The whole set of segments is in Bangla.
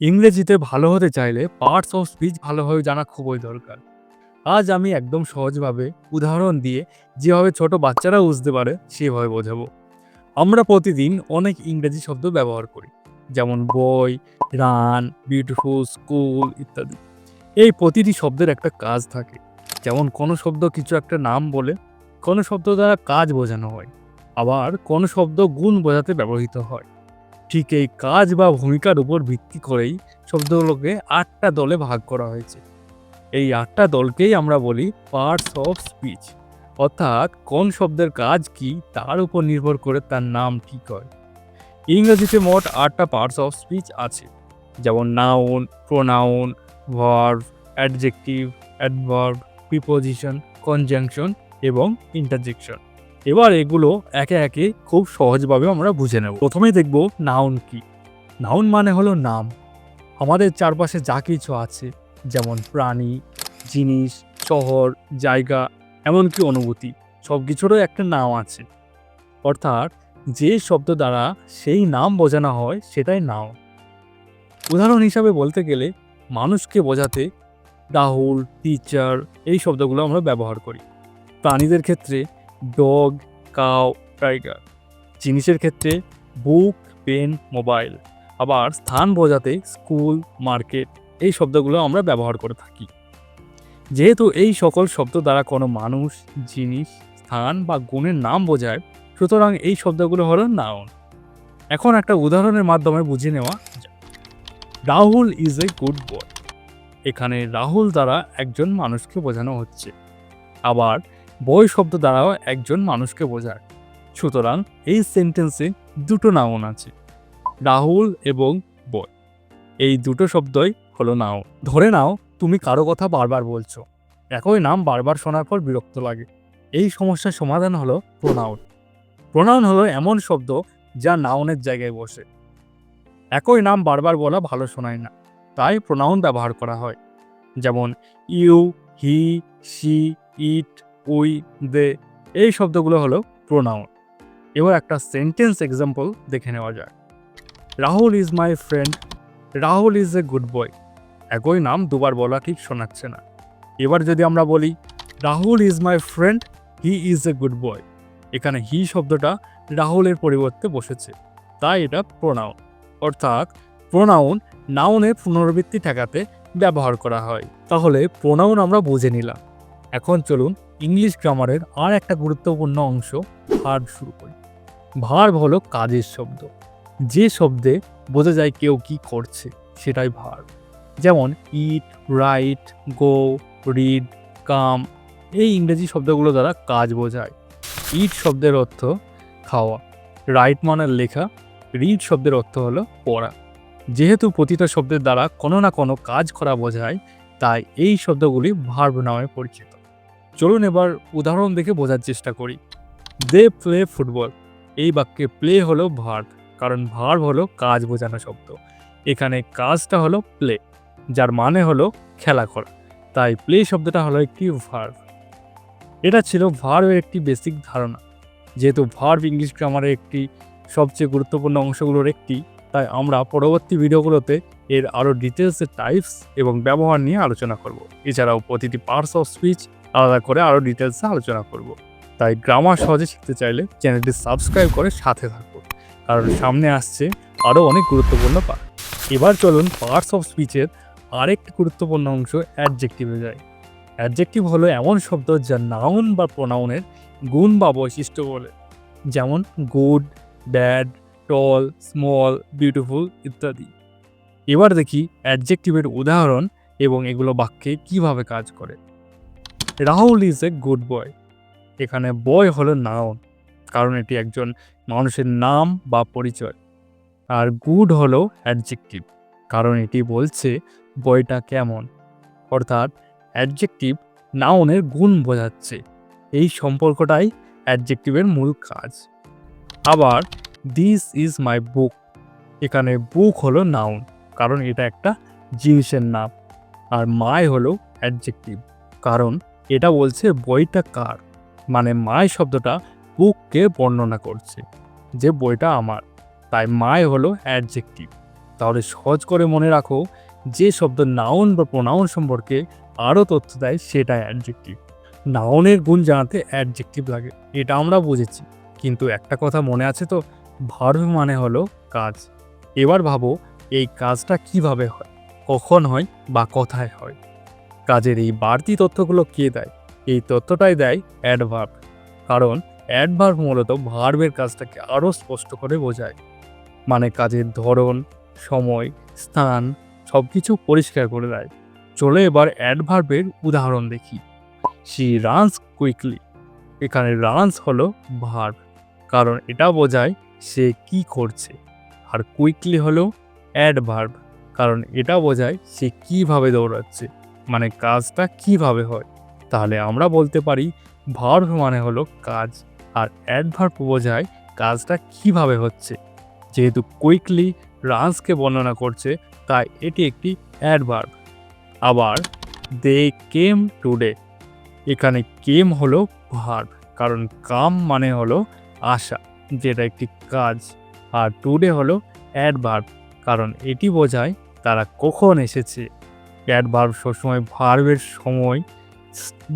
ইংরেজিতে ভালো হতে চাইলে পার্টস অফ স্পিচ ভালোভাবে জানা খুবই দরকার। আজ আমি একদম সহজভাবে উদাহরণ দিয়ে যেভাবে ছোট বাচ্চারা বুঝতে পারে সেভাবে বোঝাবো। আমরা প্রতিদিন অনেক ইংরেজি শব্দ ব্যবহার করি, যেমন বই রান বিউটিফুল স্কুল ইত্যাদি। এই প্রতিটি শব্দের একটা কাজ থাকে, যেমন কোনো শব্দ কিছু একটা নাম বলে, কোনো শব্দ দ্বারা কাজ বোঝানো হয়, আবার কোনো শব্দ গুণ বোঝাতে ব্যবহৃত হয়। ঠিক এই কাজ বা ভূমিকার উপর ভিত্তি করেই শব্দগুলোকে আটটা দলে ভাগ করা হয়েছে। এই আটটা দলকেই আমরা বলি পার্টস অফ স্পিচ অর্থাৎ কোন শব্দের কাজ কি তার উপর নির্ভর করে তার নাম ঠিক হয়। ইংরেজিতে মোট আটটা পার্টস অফ স্পিচ আছে, যেমন noun pronoun verb adjective adverb preposition conjunction এবং ইন্টারজেকশন এবার এগুলো একে একে খুব সহজভাবে আমরা বুঝে নেব। প্রথমেই দেখব নাউন কি। নাউন মানে হলো নাম। আমাদের চারপাশে যা কিছু আছে, যেমন প্রাণী, জিনিস, শহর, জায়গা, এমনকি অনুভূতি সব কিছুরও একটা নাম আছে। অর্থাৎ যে শব্দ দ্বারা সেই নাম বোঝানো হয়, সেটাই নাউন উদাহরণ হিসাবে বলতে গেলে মানুষকে বোঝাতে রাহুল টিচার এই শব্দগুলো আমরা ব্যবহার করি। প্রাণীদের ক্ষেত্রে ডগ কাউ টাইগার। জিনিসের ক্ষেত্রে বুক, পেন, মোবাইল। আবার স্থান বোঝাতে স্কুল, মার্কেট, এই শব্দগুলো আমরা ব্যবহার করে থাকি। যেহেতু এই সকল শব্দ দ্বারা কোনো মানুষ, জিনিস, স্থান বা গুণের নাম বোঝায়, সুতরাং এই শব্দগুলো হলো নাউন এখন একটা উদাহরণের মাধ্যমে বুঝে নেওয়া Rahul is a good boy এখানে রাহুল দ্বারা একজন মানুষকে বোঝানো হচ্ছে। আবার বই শব্দ দ্বারাও একজন মানুষকে বোঝায়। সুতরাং এই সেন্টেন্সে দুটো নাউন আছে, রাহুল এবং বই। এই দুটো শব্দই হলো নাও ধরে নাও, তুমি কারও কথা বারবার বলছো। একই নাম বারবার শোনার পর বিরক্ত লাগে। এই সমস্যার সমাধান হলো প্রোনাউন প্রোনাউন হলো এমন শব্দ যা নাউনের জায়গায় বসে। একই নাম বারবার বলা ভালো শোনায় না, তাই প্রোনাউন ব্যবহার করা হয়। যেমন you, he she it we, they, এই শব্দগুলো হলো প্রোনাউন এবার একটা সেন্টেন্স এক্সাম্পল দেখে নেওয়া যায় Rahul is my friend Rahul is a good boy একই নাম দুবার বলা ঠিক শোনাচ্ছে না। এবার যদি আমরা বলি, Rahul is my friend he is a good boy এখানে হি শব্দটা রাহুলের পরিবর্তে বসেছে। তাই এটা প্রোনাউন অর্থাৎ প্রোনাউন নাউনের পুনরাবৃত্তি ঠেকাতে ব্যবহার করা হয়। তাহলে প্রোনাউন আমরা বুঝে নিলাম। এখন চলুন ইংলিশ গ্রামারের আর একটা গুরুত্বপূর্ণ অংশ ভার্ব শুরু করি। ভার্ব হলো কাজের শব্দ। যে শব্দে বোঝা যায় কেউ কি করছে, সেটাই ভার্ব যেমন ইট রাইট গো রিড কাম এই ইংরেজি শব্দগুলো দ্বারা কাজ বোঝায়। ইট শব্দের অর্থ খাওয়া। রাইট মানে লেখা। রিড শব্দের অর্থ হলো পড়া। যেহেতু প্রতিটা শব্দের দ্বারা কোনো না কোনো কাজ করা বোঝায়, তাই এই শব্দগুলি ভার্ব নামে পরিচিত। চলুন এবার উদাহরণ দেখে বোঝার চেষ্টা করি। They play football. এই বাক্যে প্লে হলো ভার্ভ কারণ ভার্ভ হলো কাজ বোঝানো শব্দ। এখানে কাজটা হলো প্লে, যার মানে হলো খেলা করা। তাই প্লে শব্দটা হলো একটি ভার্ভ এটা ছিল ভার্ভের একটি বেসিক ধারণা। যেহেতু ভার্ভ ইংলিশ গ্রামারের একটি সবচেয়ে গুরুত্বপূর্ণ অংশগুলোর একটি, তাই আমরা পরবর্তী ভিডিওগুলোতে এর আরও ডিটেলসের টাইপস এবং ব্যবহার নিয়ে আলোচনা করব। এছাড়াও প্রতিটি পার্টস অফ স্পিচ আলাদা করে আরও ডিটেলসে আলোচনা করব। তাই গ্রামার সহজে শিখতে চাইলে চ্যানেলটি সাবস্ক্রাইব করে সাথে থাকুন। কারণ সামনে আসছে আরও অনেক গুরুত্বপূর্ণ পার্ট এবার চলুন পার্টস অফ স্পিচের আরেকটি গুরুত্বপূর্ণ অংশ অ্যাডজেক্টিভে যায় অ্যাডজেক্টিভ হলো এমন শব্দ যা নাউন বা প্রোনাউনের গুণ বা বৈশিষ্ট্য বলে। যেমন good bad tall small beautiful ইত্যাদি। এবার দেখি অ্যাডজেক্টিভের উদাহরণ এবং এগুলো বাক্যে কীভাবে কাজ করে। Rahul is a good boy এখানে বয় হলো নাউন কারণ এটি একজন মানুষের নাম বা পরিচয়। আর গুড হলো অ্যাডজেক্টিভ কারণ এটি বলছে বইটা কেমন। অর্থাৎ অ্যাডজেক্টিভ নাউনের গুণ বোঝাচ্ছে। এই সম্পর্কটাই অ্যাডজেক্টিভের মূল কাজ। আবার দিস ইজ মাই বুক এখানে বুক হলো নাউন কারণ এটা একটা জিনিসের নাম। আর মাই হলো অ্যাডজেক্টিভ কারণ এটা বলছে বইটা কার? মানে মাই শব্দটা বুককে বর্ণনা করছে যে বইটা আমার। তাই মাই হলো অ্যাডজেক্টিভ। তাহলে সহজ করে মনে রাখো যে শব্দ নাউন বা প্রোনাউন সম্পর্কে আরও তথ্য দেয় সেটা অ্যাডজেক্টিভ। নাউনের গুণ জানাতে অ্যাডজেক্টিভ লাগে, এটা আমরা বুঝেছি। কিন্তু একটা কথা মনে আছে তো ভার্ভ মানে হলো কাজ। এবার ভাবো এই কাজটা কীভাবে হয়? কখন হয় বা কথায় হয়? কাজের এই বাড়তি তথ্যগুলো কে দেয়? এই তথ্যটাই দেয় অ্যাডভার্ব কারণ অ্যাডভার্ব মূলত ভার্বের কাজটাকে আরও স্পষ্ট করে বোঝায়। মানে কাজের ধরন, সময়, স্থান সব কিছু পরিষ্কার করে দেয়। চলে এবার অ্যাডভার্বের উদাহরণ দেখি। শি রানস কুইকলি এখানে রানস হলো ভার্ব কারণ এটা বোঝায় সে কি করছে। আর কুইকলি হলো অ্যাডভার্ব কারণ এটা বোঝায় সে কীভাবে দৌড়াচ্ছে। মানে কাজটা কীভাবে হয়? তাহলে আমরা বলতে পারি ভার্ব মানে হলো কাজ, আর অ্যাডভার্ব বোঝায় কাজটা কীভাবে হচ্ছে। যেহেতু কুইকলি রান্সকে বর্ণনা করছে, তাই এটি একটি অ্যাডভার্ব আবার, দে কেম টুডে। এখানে কেম হলো ভার্ব কারণ কাম মানে হলো আশা, যেটা একটি কাজ, আর টুডে হলো অ্যাডভার্ব কারণ এটি বোঝায় তারা কখন এসেছে। অ্যাডভার্ব সবসময় ভার্বের সময়,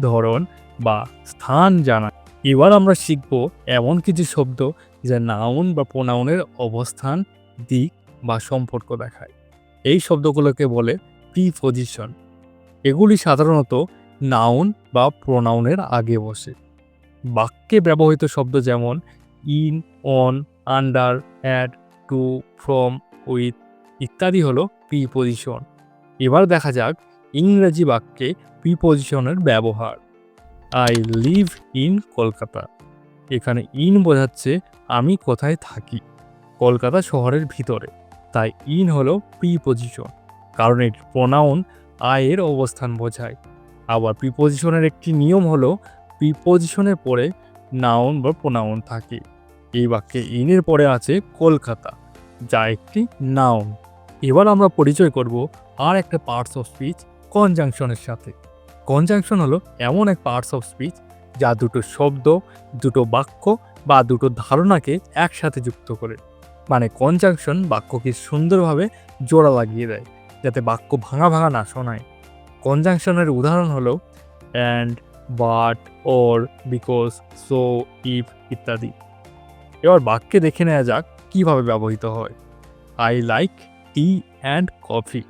ধরন বা স্থান জানায় এবার আমরা শিখব এমন কিছু শব্দ যা নাউন বা প্রোনাউনের অবস্থান, দিক বা সম্পর্ক দেখায়। এই শব্দগুলোকে বলে প্রিপজিশন। এগুলি সাধারণত নাউন বা প্রোনাউনের আগে বসে। বাক্যে ব্যবহৃত শব্দ যেমন in, on, under at to, from, with ইত্যাদি হলো প্রিপজিশন। এবার দেখা যাক ইংরেজি বাক্যে প্রিপজিশনের ব্যবহার। I live in Kolkata. এখানে ইন বোঝাচ্ছে, আমি কোথায় থাকি। কলকাতা শহরের ভিতরে। তাই ইন হলো প্রিপজিশন, কারণ এটি প্রোনাউন আয়ের অবস্থান বোঝায়। আবার প্রিপজিশনের একটি নিয়ম হলো প্রিপজিশনের পরে নাউন বা প্রোনাউন থাকে। এই বাক্যে ইনের পরে আছে কলকাতা, যা একটি নাউন এবার আমরা পরিচয় করব আর একটা পার্টস অফ স্পিচ কনজাংশনের সাথে। কনজাংশন হলো এমন এক পার্টস অফ স্পিচ যা দুটো শব্দ, দুটো বাক্য বা দুটো ধারণাকে একসাথে যুক্ত করে। মানে কনজাংশন বাক্যকে সুন্দরভাবে জোড়া লাগিয়ে দেয়, যাতে বাক্য ভাঙা ভাঙা না শোনায়। কনজাংশনের উদাহরণ হলো and but or because so if ইত্যাদি। এবার বাক্যে দেখে নেওয়া যাক কীভাবে ব্যবহৃত হয়। I like tea and coffee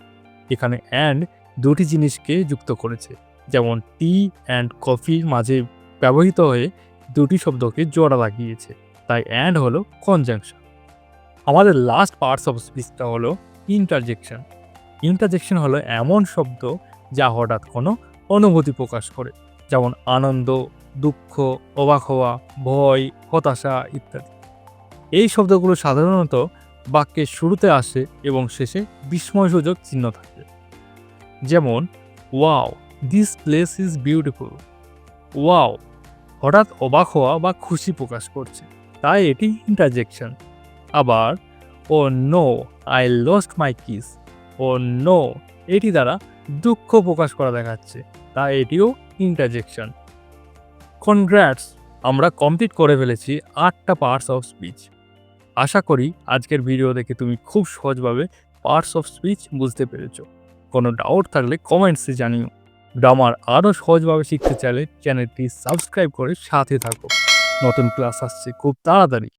এখানে অ্যান্ড দুটি জিনিসকে যুক্ত করেছে। যেমন টি অ্যান্ড কফির মাঝে ব্যবহৃত হয়ে দুটি শব্দকে জোড়া লাগিয়েছে। তাই অ্যান্ড হলো কনজাংশন আমাদের লাস্ট পার্টস অফ স্পিচটা হলো ইন্টারজেকশন ইন্টারজেকশন হলো এমন শব্দ যা হঠাৎ কোনো অনুভূতি প্রকাশ করে। যেমন আনন্দ, দুঃখ, অবাক হওয়া, ভয়, হতাশা ইত্যাদি। এই শব্দগুলো সাধারণত বাক্যের শুরুতে আসে এবং শেষে বিস্ময়সূচক চিহ্ন থাকে। যেমন, wow, this place is beautiful. Wow, হঠাৎ অবাক হওয়া বা খুশি প্রকাশ করছে। তাই এটি ইন্টারজেকশন। আবার, ও no, I lost my kiss. Oh no, এটি দ্বারা দুঃখ প্রকাশ করা দেখাচ্ছে। তাই এটিও ইন্টারজেকশন। কনগ্র্যাটস আমরা কমপ্লিট করে ফেলেছি আটটা পার্টস অফ স্পিচ। আশা করি আজকের ভিডিও দেখে তুমি খুব সহজভাবে পার্টস অফ স্পিচ বুঝতে পেরেছ। কোনো ডাউট থাকলে কমেন্টসে জানিও। গ্রামার আরও সহজভাবে শিখতে চাইলে চ্যানেলটি সাবস্ক্রাইব করে সাথে থাকো। নতুন ক্লাস আসছে খুব তাড়াতাড়ি।